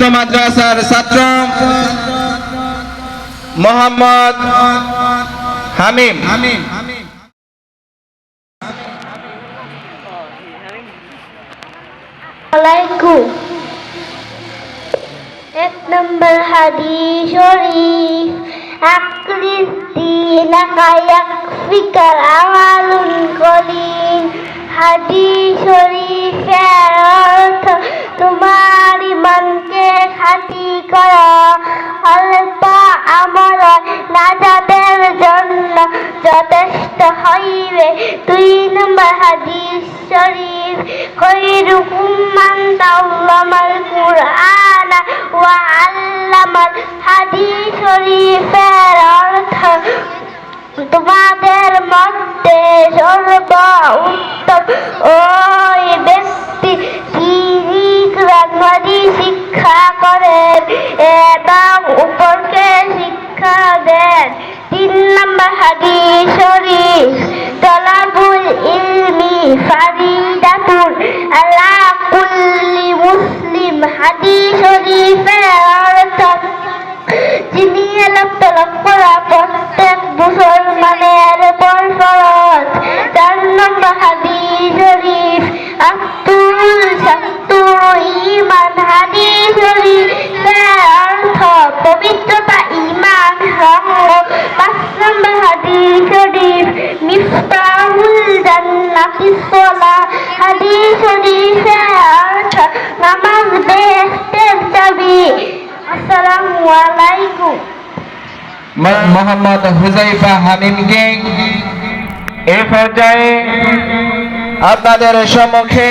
উক্ত মাদ্রাসার ছাত্র মোহাম্মদ হামিম হামিম আলাইকুম এক নম্বর হাদিস শরীফ আকৃতি লাকায়াক ফিকার আমালুন কলিন হাদিস শরীফের অর্থ তোমার ইমানকে নাজাদের জন্য যথেষ্ট হইবে। দুই নম্বর হাদিস শরীফ খৈরুকুম মান কুরআন ওয়া হাদিস শরীফের অর্থ তোমাদের মধ্যে সর্ব উত্তম ওই ব্যক্তি শিক্ষা করেন এবং উপরকে শিক্ষা দেন। তিন নম্বর হাদিস শরীফ, তলাবুল ইলমি ফারিদাতুন। আলা কুল্লি মুসলিম হাদিস শরীফের জান্নাতি সলা হাদিস শরীফের অর্থ নামাজ বেহেশতের চাবি আসসালামু মোহাম্মদ হুজাইফা হামিমকে এ পর্যায়ে আপনাদের সম্মুখে